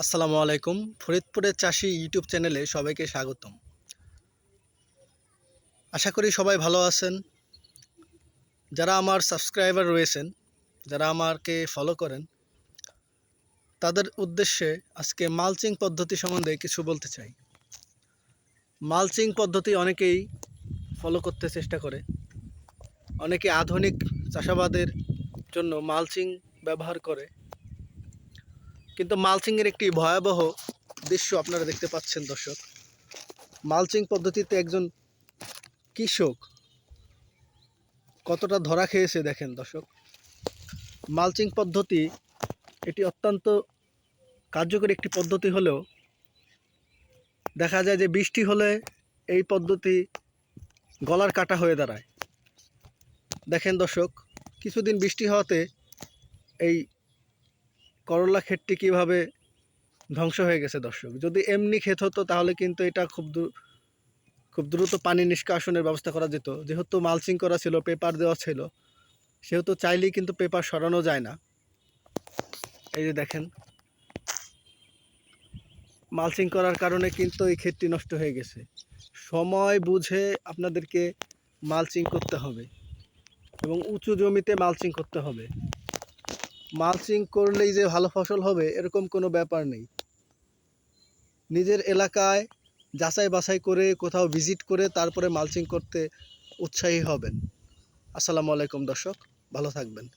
আসসালামু আলাইকুম। ফরিদপুরের চাষি ইউটিউব চ্যানেলে সবাইকে স্বাগতম। আশা করি সবাই ভালো আছেন। যারা আমার সাবস্ক্রাইবার রয়েছেন, যারা আমাকে ফলো করেন, তাদের উদ্দেশ্যে আজকে মালচিং পদ্ধতি সম্বন্ধে কিছু বলতে চাই। মালচিং পদ্ধতি অনেকেই ফলো করতে চেষ্টা করে। অনেকে আধুনিক চাষাবাদের জন্য মালচিং ব্যবহার করে। কিন্তু মালচিংয়ের একটি ভয়াবহ দৃশ্য আপনারা দেখতে পাচ্ছেন, দর্শক। মালচিং পদ্ধতিতে একজন কৃষক কতটা ধরা খেয়েছে দেখেন, দর্শক। মালচিং পদ্ধতি এটি অত্যন্ত কার্যকরী একটি পদ্ধতি হলেও দেখা যায় যে বৃষ্টি হলে এই পদ্ধতি গলার কাটা হয়ে দাঁড়ায়। দেখেন, দর্শক, কিছুদিন বৃষ্টি হওয়াতে এই করলা ক্ষেতটি কীভাবে ধ্বংস হয়ে গেছে, দর্শক? যদি এমনি ক্ষেত হতো, তাহলে কিন্তু এটা খুব খুব দ্রুত পানি নিষ্কাশনের ব্যবস্থা করা যেত। যেহেতু মালচিং করা ছিল, পেপার দেওয়া ছিল, সেহেতু চাইলেই কিন্তু পেপার সরানো যায় না। এই যে দেখেন, মালচিং করার কারণে কিন্তু এই ক্ষেতটি নষ্ট হয়ে গেছে। সময় বুঝে আপনাদেরকে মালচিং করতে হবে এবং উঁচু জমিতে মালচিং করতে হবে। মালচিং করলেই যে ভালো ফসল হবে, এরকম কোনো ব্যাপার নেই। নিজের এলাকায় যাচাই বাছাই করে কোথাও ভিজিট করে তারপরে মালচিং করতে উৎসাহী হবেন। আসসালামু আলাইকুম দর্শক, ভালো থাকবেন।